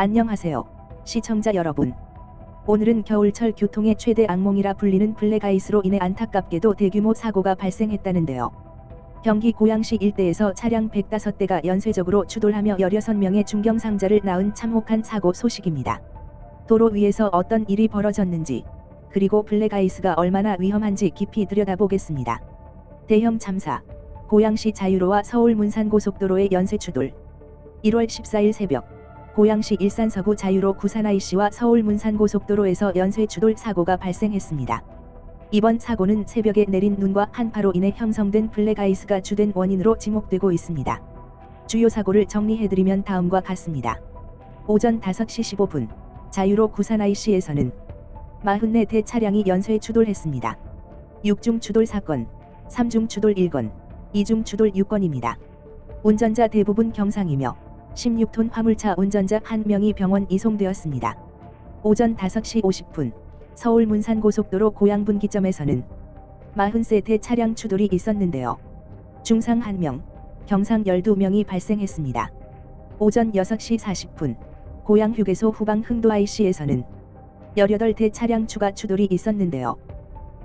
안녕하세요. 시청자 여러분. 오늘은 겨울철 교통의 최대 악몽이라 불리는 블랙아이스로 인해 안타깝게도 대규모 사고가 발생했다는데요. 경기 고양시 일대에서 차량 105대가 연쇄적으로 추돌하며 16명의 중경상자를 낳은 참혹한 사고 소식입니다. 도로 위에서 어떤 일이 벌어졌는지, 그리고 블랙아이스가 얼마나 위험한지 깊이 들여다보겠습니다. 대형 참사, 고양시 자유로와 서울 문산고속도로의 연쇄 추돌. 1월 14일 새벽, 고양시 일산 서구 자유로 구산 IC와 서울 문산고속도로에서 연쇄 추돌 사고가 발생했습니다. 이번 사고는 새벽에 내린 눈과 한파로 인해 형성된 블랙아이스가 주된 원인으로 지목되고 있습니다. 주요 사고를 정리해드리면 다음과 같습니다. 오전 5시 15분, 자유로 구산 IC에서는 44대 차량이 연쇄 추돌했습니다. 6중 추돌 사건, 3중 추돌 1건, 2중 추돌 6건입니다. 운전자 대부분 경상이며 16톤 화물차 운전자 1명이 병원 이송되었습니다. 오전 5시 50분 서울 문산고속도로 고양분기점에서는 43대 차량 추돌이 있었는데요. 중상 1명, 경상 12명이 발생했습니다. 오전 6시 40분 고양 휴게소 후방 흥도 IC에서는 18대 차량 추가 추돌이 있었는데요.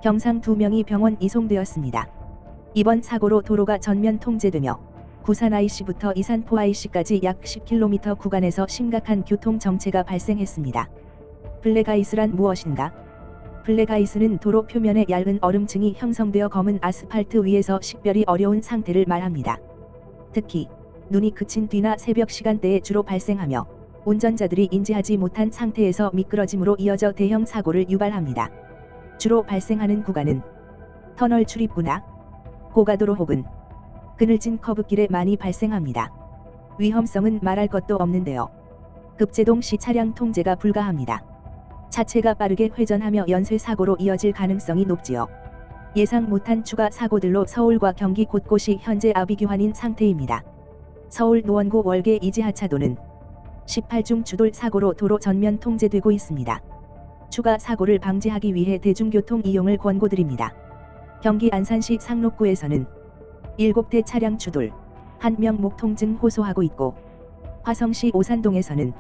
경상 2명이 병원 이송되었습니다. 이번 사고로 도로가 전면 통제되며 구산 IC부터 이산포 IC까지 약 10km 구간에서 심각한 교통 정체가 발생했습니다. 블랙아이스란 무엇인가? 블랙아이스는 도로 표면에 얇은 얼음층이 형성되어 검은 아스팔트 위에서 식별이 어려운 상태를 말합니다. 특히 눈이 그친 뒤나 새벽 시간대에 주로 발생하며 운전자들이 인지하지 못한 상태에서 미끄러짐으로 이어져 대형 사고를 유발합니다. 주로 발생하는 구간은 터널 출입구나 고가도로 혹은 그늘진 커브길에 많이 발생합니다. 위험성은 말할 것도 없는데요. 급제동 시 차량 통제가 불가합니다. 차체가 빠르게 회전하며 연쇄 사고로 이어질 가능성이 높지요. 예상 못한 추가 사고들로 서울과 경기 곳곳이 현재 아비규환인 상태입니다. 서울 노원구 월계 이지하차도는 18중 추돌 사고로 도로 전면 통제되고 있습니다. 추가 사고를 방지하기 위해 대중교통 이용을 권고드립니다. 경기 안산시 상록구에서는 7대 차량 추돌, 1명 목통증 호소하고 있고 화성시 오산동에서는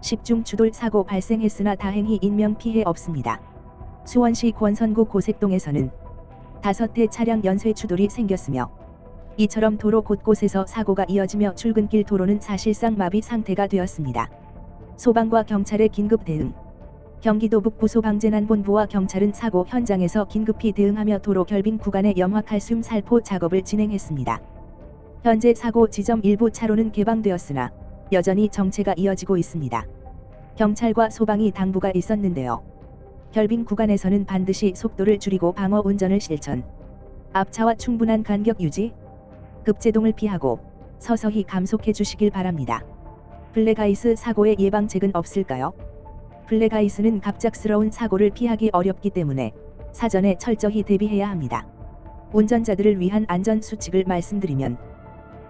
10중 추돌 사고 발생했으나 다행히 인명 피해 없습니다. 수원시 권선구 고색동에서는 5대 차량 연쇄 추돌이 생겼으며 이처럼 도로 곳곳에서 사고가 이어지며 출근길 도로는 사실상 마비 상태가 되었습니다. 소방과 경찰의 긴급 대응 경기도 북부소방재난본부와 경찰은 사고 현장에서 긴급히 대응하며 도로 결빙 구간의 염화칼슘 살포 작업을 진행했습니다. 현재 사고 지점 일부 차로는 개방되었으나 여전히 정체가 이어지고 있습니다. 경찰과 소방이 당부가 있었는데요. 결빙 구간에서는 반드시 속도를 줄이고 방어 운전을 실천. 앞차와 충분한 간격 유지. 급제동을 피하고 서서히 감속해 주시길 바랍니다. 블랙아이스 사고의 예방책은 없을까요? 블랙아이스는 갑작스러운 사고를 피하기 어렵기 때문에 사전에 철저히 대비해야 합니다. 운전자들을 위한 안전 수칙을 말씀드리면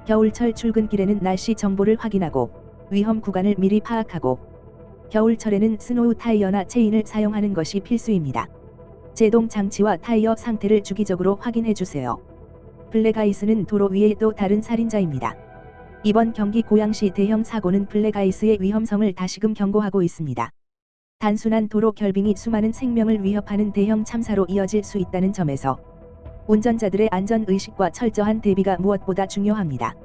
겨울철 출근길에는 날씨 정보를 확인하고 위험 구간을 미리 파악하고 겨울철에는 스노우 타이어나 체인을 사용하는 것이 필수입니다. 제동 장치와 타이어 상태를 주기적으로 확인해 주세요. 블랙아이스는 도로 위에 또 다른 살인자입니다. 이번 경기 고양시 대형 사고는 블랙아이스의 위험성을 다시금 경고하고 있습니다. 단순한 도로 결빙이 수많은 생명을 위협하는 대형 참사로 이어질 수 있다는 점에서 운전자들의 안전 의식과 철저한 대비가 무엇보다 중요합니다.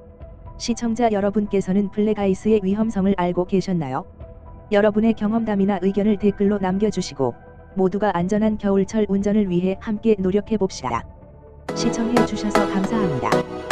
시청자 여러분께서는 블랙아이스의 위험성을 알고 계셨나요? 여러분의 경험담이나 의견을 댓글로 남겨주시고 모두가 안전한 겨울철 운전을 위해 함께 노력해 봅시다. 시청해 주셔서 감사합니다.